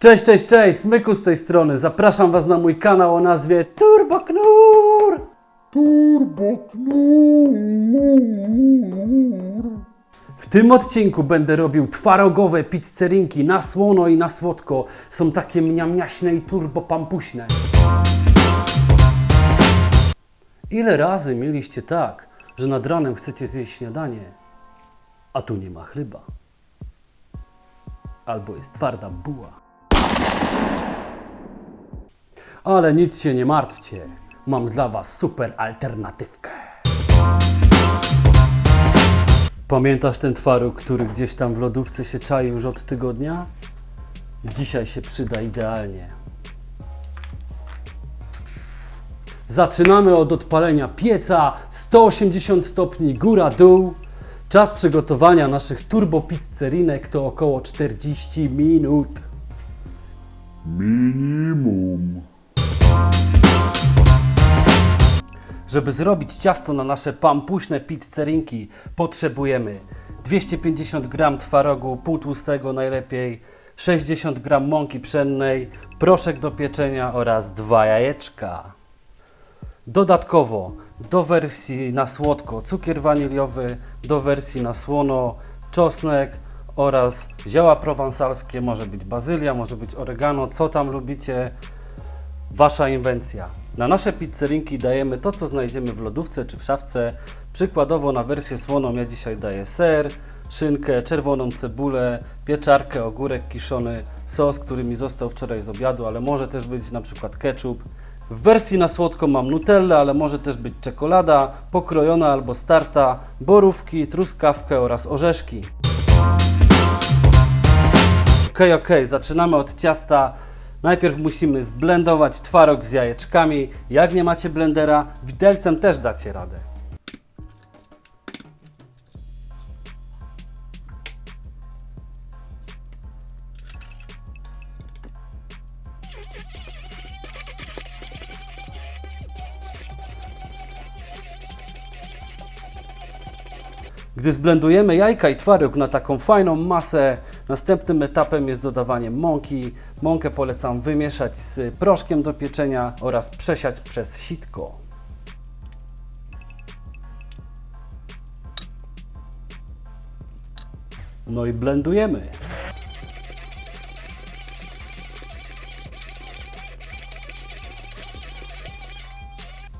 Cześć, cześć, cześć, Smyku z tej strony. Zapraszam Was na mój kanał o nazwie Turbo Knur. W tym odcinku będę robił twarogowe pizzerinki na słono i na słodko. Są takie mniamniaśne i turbo pampuśne. Ile razy mieliście tak, że nad ranem chcecie zjeść śniadanie, a tu nie ma chleba? Albo jest twarda buła. Ale nic się nie martwcie. Mam dla Was super alternatywkę. Pamiętasz ten twaróg, który gdzieś tam w lodówce się czai już od tygodnia? Dzisiaj się przyda idealnie. Zaczynamy od odpalenia pieca 180 stopni góra-dół. Czas przygotowania naszych turbo pizzerinek to około 40 minut. Minimum. Żeby zrobić ciasto na nasze pampuśne pizzerinki potrzebujemy 250 g twarogu półtłustego najlepiej, 60 g mąki pszennej, proszek do pieczenia oraz dwa jajeczka. Dodatkowo do wersji na słodko cukier waniliowy, do wersji na słono czosnek oraz zioła prowansalskie, może być bazylia, może być oregano, co tam lubicie. Wasza inwencja. Na nasze pizzerinki dajemy to, co znajdziemy w lodówce czy w szafce. Przykładowo na wersję słoną ja dzisiaj daję ser, szynkę, czerwoną cebulę, pieczarkę, ogórek kiszony, sos, który mi został wczoraj z obiadu, ale może też być na przykład ketchup. W wersji na słodko mam nutellę, ale może też być czekolada, pokrojona albo starta, borówki, truskawkę oraz orzeszki. Okej, okej, zaczynamy od ciasta. Najpierw musimy zblendować twaróg z jajeczkami. Jak nie macie blendera, widelcem też dacie radę. Gdy zblendujemy jajka i twaróg na taką fajną masę, następnym etapem jest dodawanie mąki. Mąkę polecam wymieszać z proszkiem do pieczenia oraz przesiać przez sitko. No i blendujemy.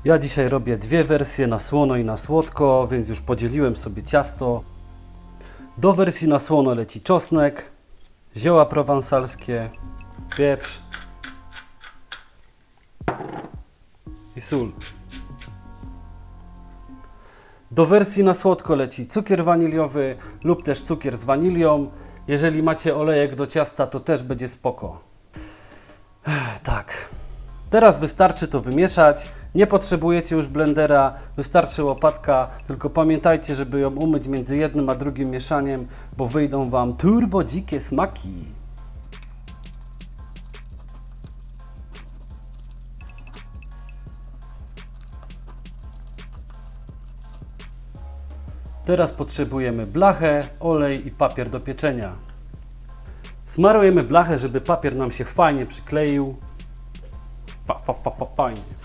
Ja dzisiaj robię dwie wersje na słono i na słodko, więc już podzieliłem sobie ciasto. Do wersji na słono leci czosnek, zioła prowansalskie, pieprz i sól. Do wersji na słodko leci cukier waniliowy lub też cukier z wanilią. Jeżeli macie olejek do ciasta, to też będzie spoko. Tak. Teraz wystarczy to wymieszać. Nie potrzebujecie już blendera, wystarczy łopatka, tylko pamiętajcie, żeby ją umyć między jednym a drugim mieszaniem, bo wyjdą Wam turbo dzikie smaki. Teraz potrzebujemy blachę, olej i papier do pieczenia. Smarujemy blachę, żeby papier nam się fajnie przykleił. Fa, fa, fa, fa, fajnie.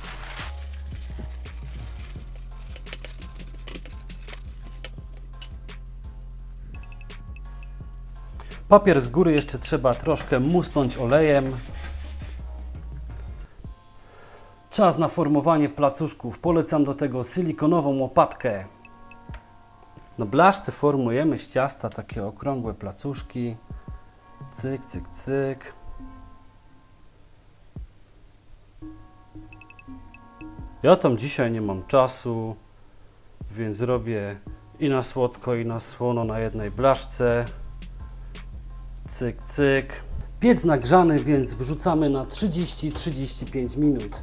Papier z góry jeszcze trzeba troszkę musnąć olejem. Czas na formowanie placuszków. Polecam do tego silikonową łopatkę. Na blaszce formujemy z ciasta takie okrągłe placuszki. Cyk, cyk, cyk. Ja tam dzisiaj nie mam czasu, więc robię i na słodko, i na słono na jednej blaszce. Cyk, cyk. Piec nagrzany, więc wrzucamy na 30-35 minut.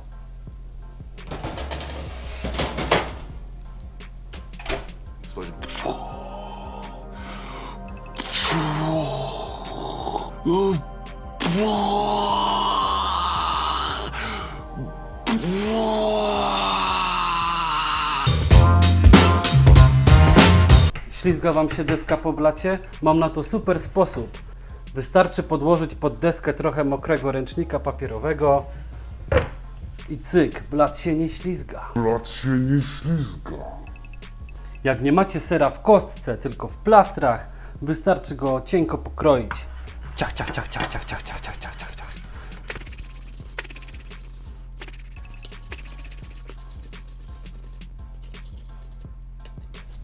Ślizga Wam się deska po blacie? Mam na to super sposób. Wystarczy podłożyć pod deskę trochę mokrego ręcznika papierowego i cyk, blat się nie ślizga. Blat się nie ślizga. Jak nie macie sera w kostce, tylko w plastrach, wystarczy go cienko pokroić. Ciach, ciach, ciach, ciach, ciach, ciach, ciach, ciach, ciach, ciach,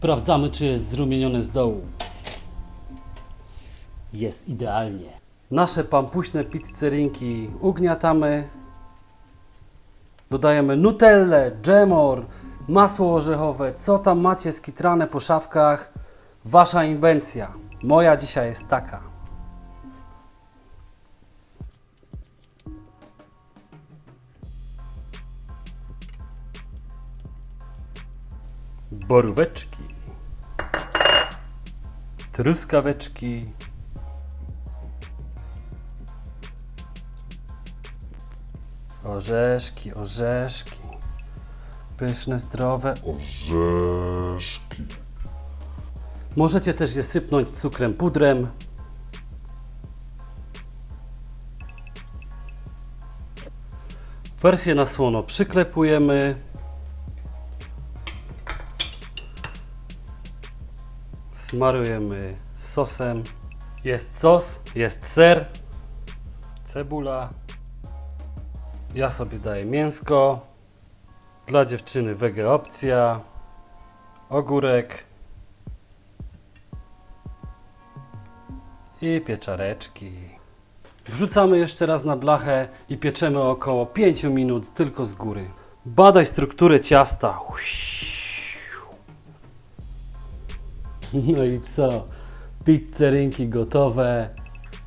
Sprawdzamy, czy jest zrumieniony z dołu. Jest idealnie. Nasze pampuśne pizzerinki ugniatamy. Dodajemy nutellę, dżemor, masło orzechowe, co tam macie skitrane po szafkach. Wasza inwencja. Moja dzisiaj jest taka. Boróweczki. Truskaweczki. Orzeszki, orzeszki. Pyszne, zdrowe. Orzeszki. Możecie też je sypnąć cukrem pudrem. Wersję na słono przyklepujemy. Smarujemy sosem. Jest sos, jest ser, cebula. Ja sobie daję mięsko. Dla dziewczyny wege opcja. Ogórek. I pieczareczki. Wrzucamy jeszcze raz na blachę i pieczemy około 5 minut tylko z góry. Badaj strukturę ciasta. No i co? Pizzerinki gotowe,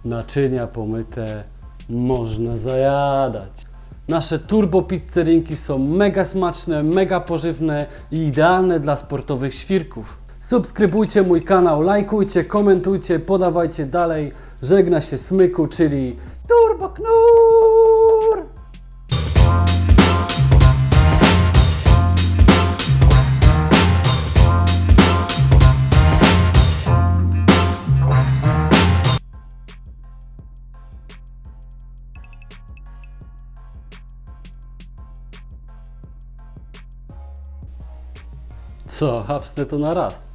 naczynia pomyte, można zajadać. Nasze turbo pizzerinki są mega smaczne, mega pożywne i idealne dla sportowych świrków. Subskrybujcie mój kanał, lajkujcie, komentujcie, podawajcie dalej. Żegna się Smyku, czyli Turbo Knur! Co, hapsnę to na raz.